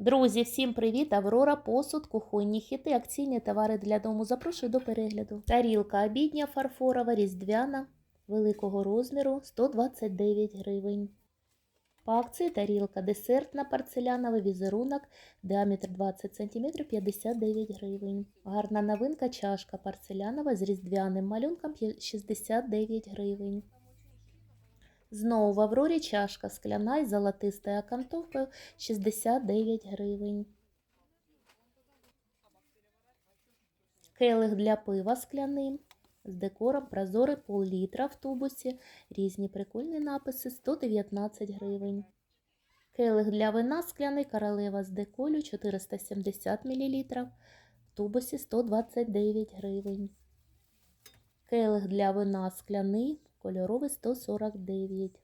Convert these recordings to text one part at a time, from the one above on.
Друзі, всім привіт! Аврора, посуд, кухонні хіти, акційні товари для дому. Запрошую до перегляду. Тарілка обідня фарфорова, різдвяна, великого розміру 129 гривень. По акції тарілка десертна порцеляновий візерунок, діаметр 20 см 59 гривень. Гарна новинка чашка порцелянова з різдвяним малюнком 69 гривень. Знову в Аврорі чашка скляна із золотистою окантовкою 69 гривень. Келих для пива скляний з декором прозорий пол-літра в тубусі. Різні прикольні написи 119 гривень. Келих для вина скляний королева з деколю 470 мл. В тубусі 129 гривень. Келих для вина скляний кольоровий 149.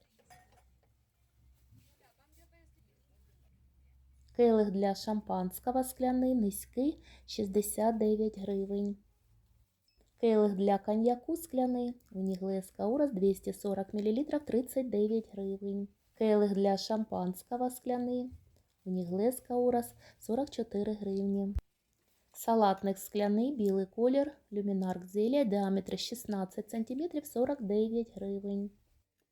Келих для шампанського скляний низький 69 гривень. Келих для коньяку скляний Уніглес Каурас 240 мл 39 гривень. Келих для шампанського скляний Уніглес Каурас 44 гривні. Салатник скляний білий колір, люмінарк зелія, діаметр 16 см 49 гривень.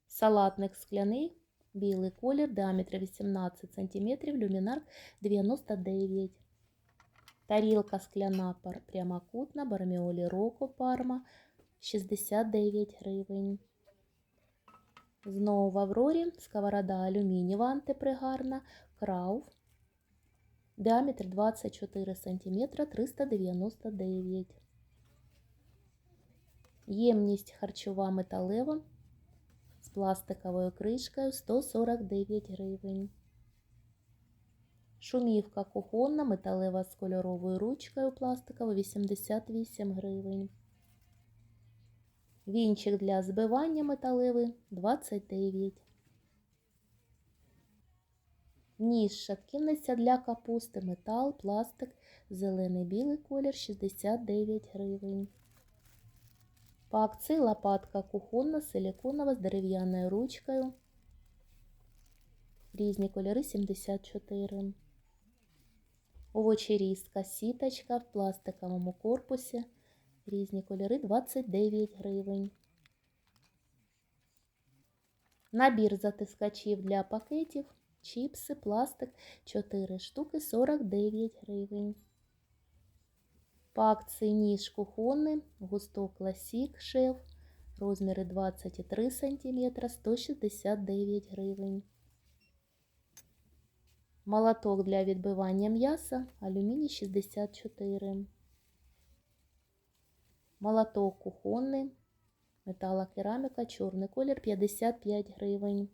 Салатник скляний білий колір, діаметр 18 см, люмінарк 99 Тарілка скляна прямокутна, барміолі роко парма 69 гривень. Знову в Аврорі сковорода алюмінієва антипригарна, крауф Діаметр 24 см 399. Ємність харчова металева з пластиковою кришкою 149 гривень. Шумівка кухонна металева з кольоровою ручкою пластиковою 88 гривень. Вінчик для збивання металевий 29 Ніж шатківниця для капусти, метал, пластик, зелений білий колір 69 гривень. По акції лопатка кухонна, силиконова з дерев'яною ручкою. Різні кольори 74. Овочерізка, сіточка в пластиковому корпусі. Різні кольори 29 гривень. Набір затискачів для пакетів. Чіпси, пластик 4 штуки 49 гривень. По акції ніж кухонний, густо класік шеф, розміри 23 см 169 гривень. Молоток для відбивання м'яса, алюміній 64. Молоток кухонний, металокераміка, чорний колір 55 гривень.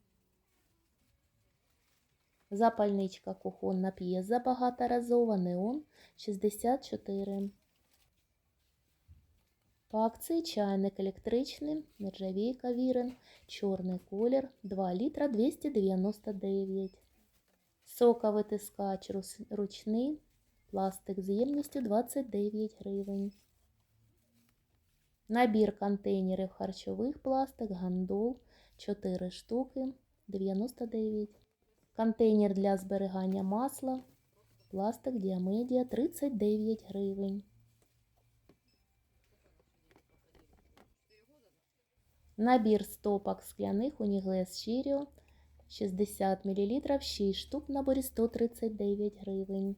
Запальничка кухонна п'єза багаторазова, неон 64. По акції чайник електричний, нержавійка вірен, чорний колір 2 літра 299. Соковитискач ручний, пластик з ємністю 29 гривень. Набір контейнерів харчових пластик, гандол 4 штуки 99 Контейнер для зберігання масла, пластик Діамедія 39 гривень. Набір стопок скляних Уніглес Чіріо 60 мл, 6 штук в наборі 139 гривень.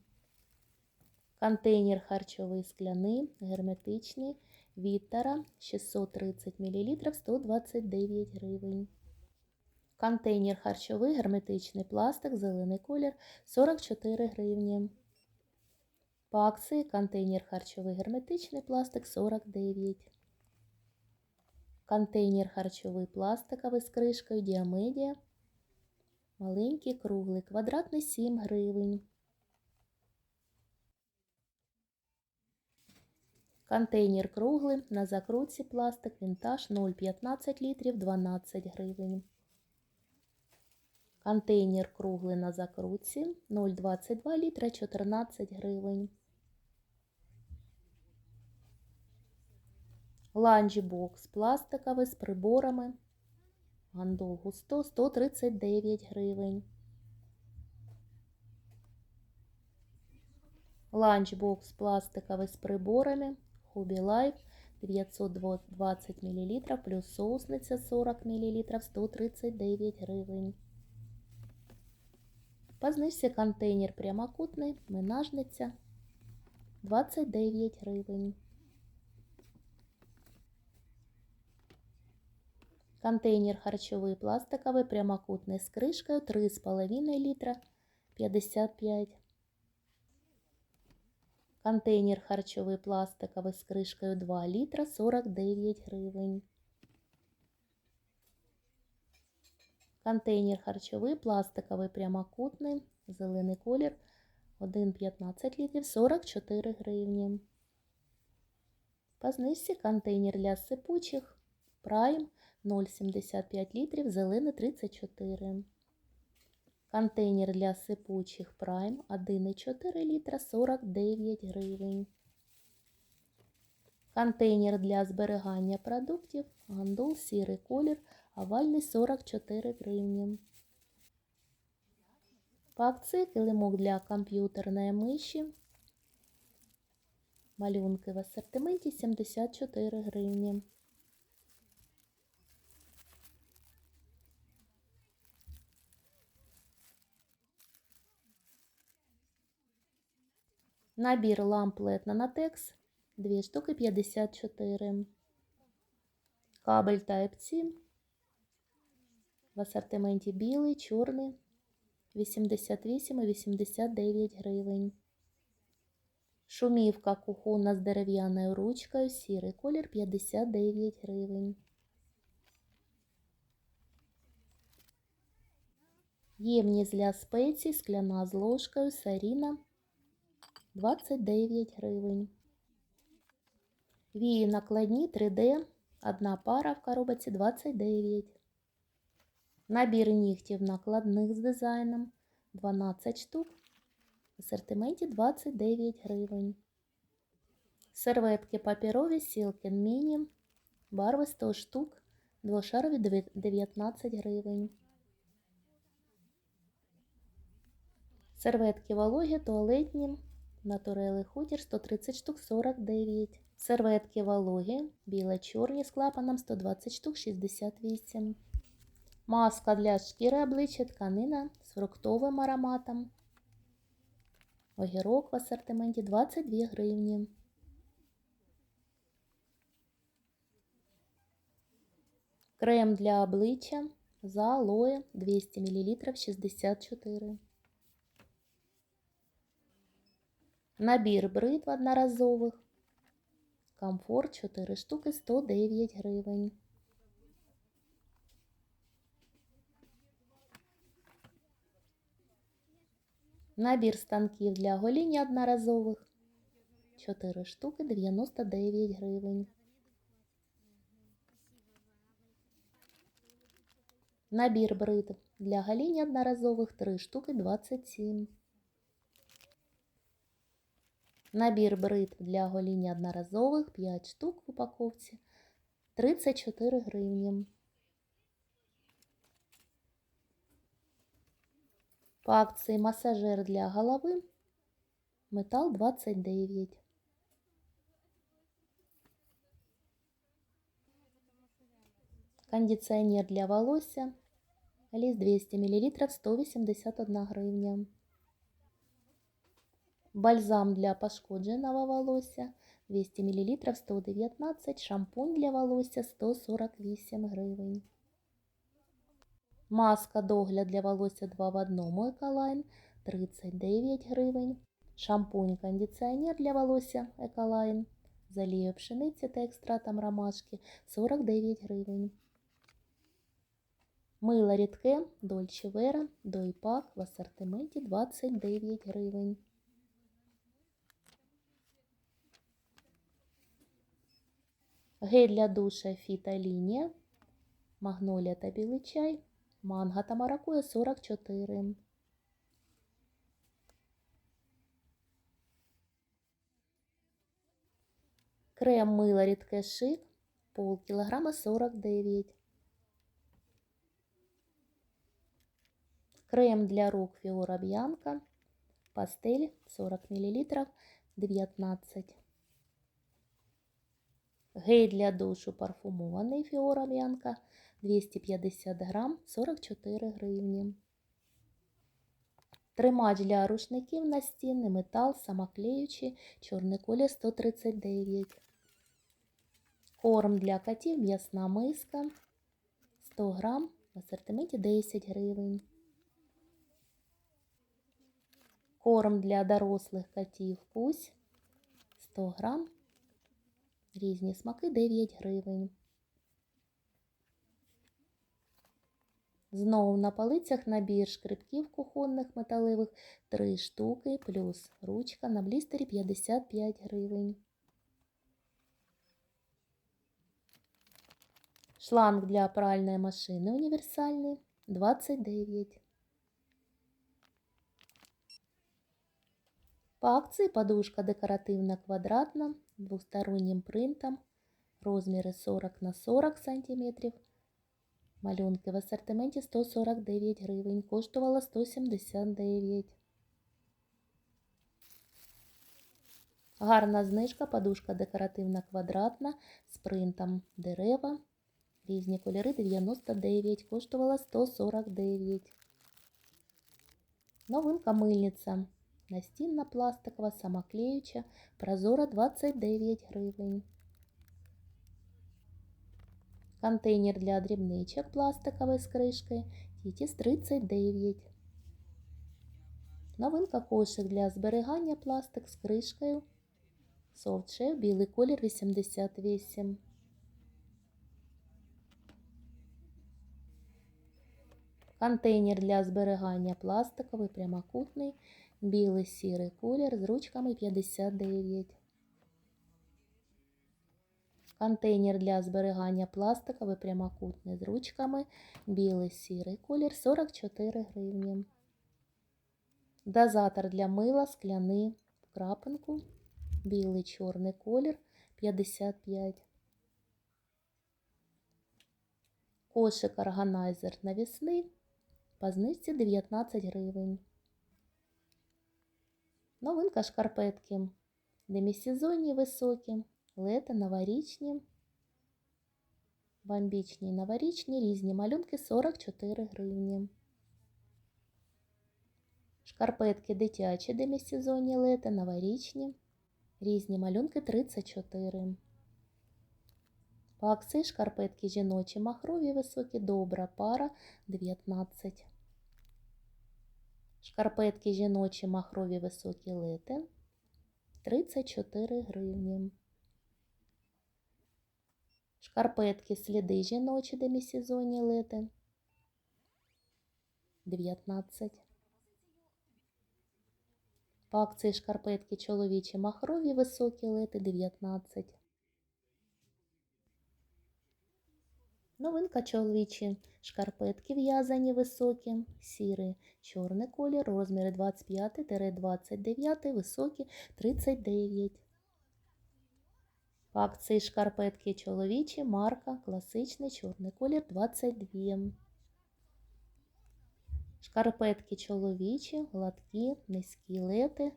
Контейнер харчовий скляний, герметичний, Віттера 630 мл, 129 гривень. Контейнер харчовий, герметичний пластик, зелений колір 44 гривні. По акції контейнер харчовий герметичний пластик 49. Контейнер харчовий пластиковий з кришкою Діамедія. Маленький круглий, квадратний 7 гривень. Контейнер круглий на закрутці пластик, вінтаж 0,15 літрів 12 гривень. Контейнер круглий на закрутці 0,22 літра 14 гривень. Ланчбокс пластиковий з приборами. Гандол густо 139 гривень. Ланчбокс пластиковый с приборами. Хобі Лайф 920 мл плюс соусниця 40 мл 139 гривень. По контейнер прямокутний, менажниця 29 гривень. Контейнер харчовий пластиковий прямокутний з кришкою 3,5 літра 55. Контейнер харчовий пластиковий з кришкою 2 літра 49 гривень. Контейнер харчовий пластиковий прямокутний, зелений колір 1,15 літрів 44 гривні. По знижці контейнер для сипучих Prime 0,75 літрів, зелений 34. Контейнер для сипучих Prime 1,4 літра 49 гривень. Контейнер для зберігання продуктів Гандул сірий колір, овальний 44 гривні. По акції килимок для комп'ютерної миші. Малюнки в асортименті 74 гривні. Набір ламп LED Nanotex 2 штуки 54. Кабель Type-C в асортименті білий, чорний 88 і 89 гривень. Шумівка кухонна з дерев'яною ручкою, сірий колір 59 гривень. Ємність для спецій, скляна з ложкою, саріна 29 гривень. Вії накладні 3D, одна пара в коробці 29. Набір нігтів накладних з дизайном 12 штук. В асортименті 29 гривень. Серветки паперові Silken Mini. Барви 100 штук. Двошарові 19 гривень. Серветки вологі, туалетні. Натурели хутір 130 штук 49. Серветки вологі, біло-чорні з клапаном 120 штук 68. Маска для шкіри обличчя тканина з фруктовим ароматом. Огірок в асортименті 22 гривні. Крем для обличчя за алоє 200 мл 64. Набір бритв одноразових. Комфорт 4 штуки 109 гривень. Набір станків для гоління одноразових 4 штуки 99 гривень. Набір бритв для гоління одноразових 3 штуки 27. Набір бритв для гоління одноразових 5 штук в упаковці 34 гривні. По акції масажер для голови метал 29. Кондиціонер для волосся ліс 200 мл 181 гривня. Бальзам для пошкодженого волосся 200 мл 119, шампунь для волосся 148 гривень. Маска догляд для волосся 2 в 1 Еколайн 39 гривень. Шампунь кондиціонер для волосся Еколайн з олією пшениці та екстратом ромашки 49 гривень. Мило рідке Dolce Vera Дойпак в асортименті 29 гривень. Гель для душа Фіта Лінія, Магнолія та білий чай, манго та маракуя 44. Крем мило рідке шик, пол кілограма 49. Крем для рук Фіора Б'янка Пастель 40 мл 19. Гель для душу парфумований Фіора Б'янка 250 грам 44 гривні. Тримач для рушників настінний, метал, самоклеючий, чорний колір 139. Корм для котів, м'ясна миска 100 грам в асортименті 10 гривень. Корм для дорослих котів кусь 100 грам. Різні смаки 9 гривень. Знову на полицях набір шкребків кухонних металевих 3 штуки, плюс ручка на блістері 55 гривень. Шланг для пральної машини універсальний 29. По акції подушка декоративна квадратна двостороннім принтом. Розміри 40 на 40 см. Малюнки в асортименті 149 гривень. Коштувала 179. Гарна знижка, подушка декоративна квадратна з принтом дерева. Різні кольори 99, коштувала 149. Новинка мильниця. Настінна пластикова, самоклеюча, прозора 29 гривень. Контейнер для дрібничок пластиковий з кришкою. Тітіс 39. Новинка кошик для зберігання пластик з кришкою. Софтшев, білий колір 88. Контейнер для зберігання пластиковий прямокутний, білий сірий колір з ручками 59. Контейнер для зберігання пластиковий прямокутний з ручками, білий сірий колір 44 гривні. Дозатор для мила скляний в крапинку, білий чорний колір 55. Кошик органайзер навісний по знижці 19 гривень. Новинка шкарпетки. Демісезонні високі, лето новорічні, бомбічні новорічні, різні малюнки 44 гривні. Шкарпетки дитячі демісезонні лето новорічні, різні малюнки 34. По акції шкарпетки жіночі махрові високі, добра пара 19. Шкарпетки жіночі махрові високі лети 34 гривні. Шкарпетки сліди жіночі демісезонні лети 19. По акції шкарпетки чоловічі махрові високі лети 19. Новинка чоловічі шкарпетки в'язані високі, сірий, чорний колір, розміри 25-29, високі 39. В акції шкарпетки чоловічі, марка, класичний чорний колір 22. Шкарпетки чоловічі, гладкі, низькі лети,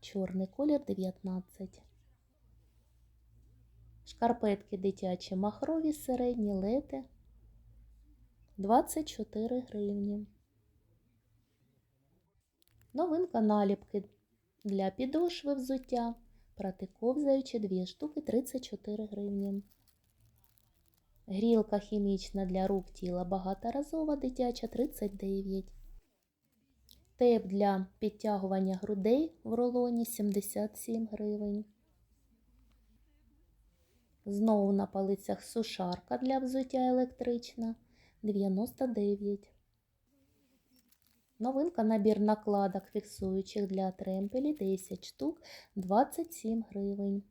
чорний колір 19. Шкарпетки дитячі махрові середні лети 24 гривні. Новинка наліпки для підошви взуття. Протиковзаючі 2 штуки 34 гривні. Грілка хімічна для рук тіла багаторазова дитяча 39. Теп для підтягування грудей в рулоні 77 гривень. Знову на полицях сушарка для взуття електрична 99. Новинка набір накладок фіксуючих для тремпелі 10 штук 27 гривень.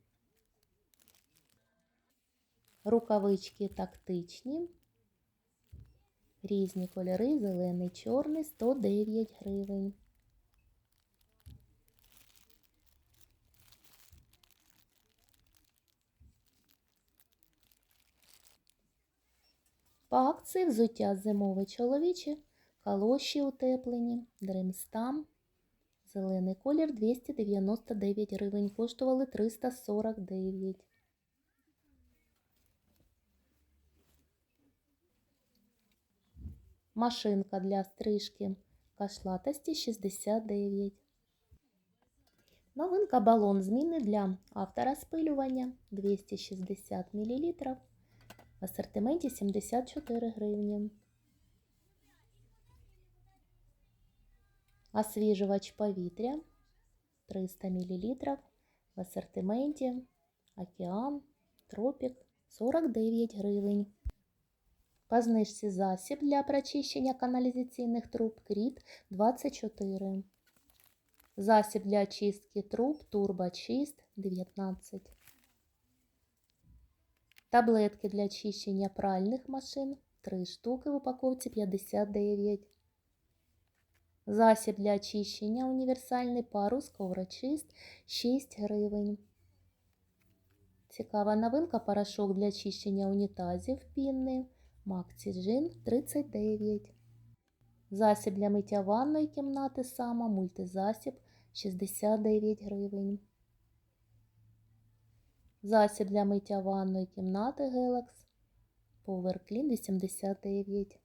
Рукавички тактичні. Різні кольори, зелений, чорний 109 гривень. По акції взуття зимове чоловіче, калоші утеплені, дремстам Зелений колір 299 гривень. Коштували 349. Машинка для стрижки кашлатості 69. Новинка балон зміни для авторозпилювання 260 мл. В асортименті 74 гривні. Освіжувач повітря 300 мл. В асортименті Океан, Тропік 49 гривень. По знижці засіб для прочищення каналізаційних труб Кріт 24. Засіб для очистки труб Турбочист 19. Таблетки для очищення пральних машин 3 штуки в упаковці 59. Засіб для очищення універсальний парус коврочист 6 гривень. Цікава новинка порошок для очищення унітазів пінний Максіжин 39. Засіб для миття ванної кімнати сама мультизасіб 69 гривень. Засіб для миття ванної кімнати Galax Power Clean 89.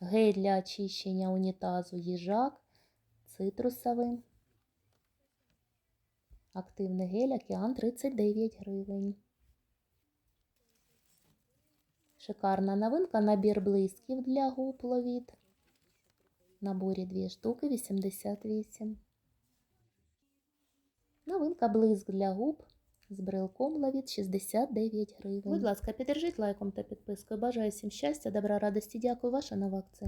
Гель для очищення унітазу їжак цитрусовий. Активний гель Океан 39 гривень. Шикарна новинка набір блисків для губ ловіт. Наборі 2 штуки 88. Новинка блиск для губ з брелком лавіт 69 гривень. Будь ласка, піддержіть лайком та підпискою. Бажаю всім щастя, добра, радості. Дякую, ваша нова акція.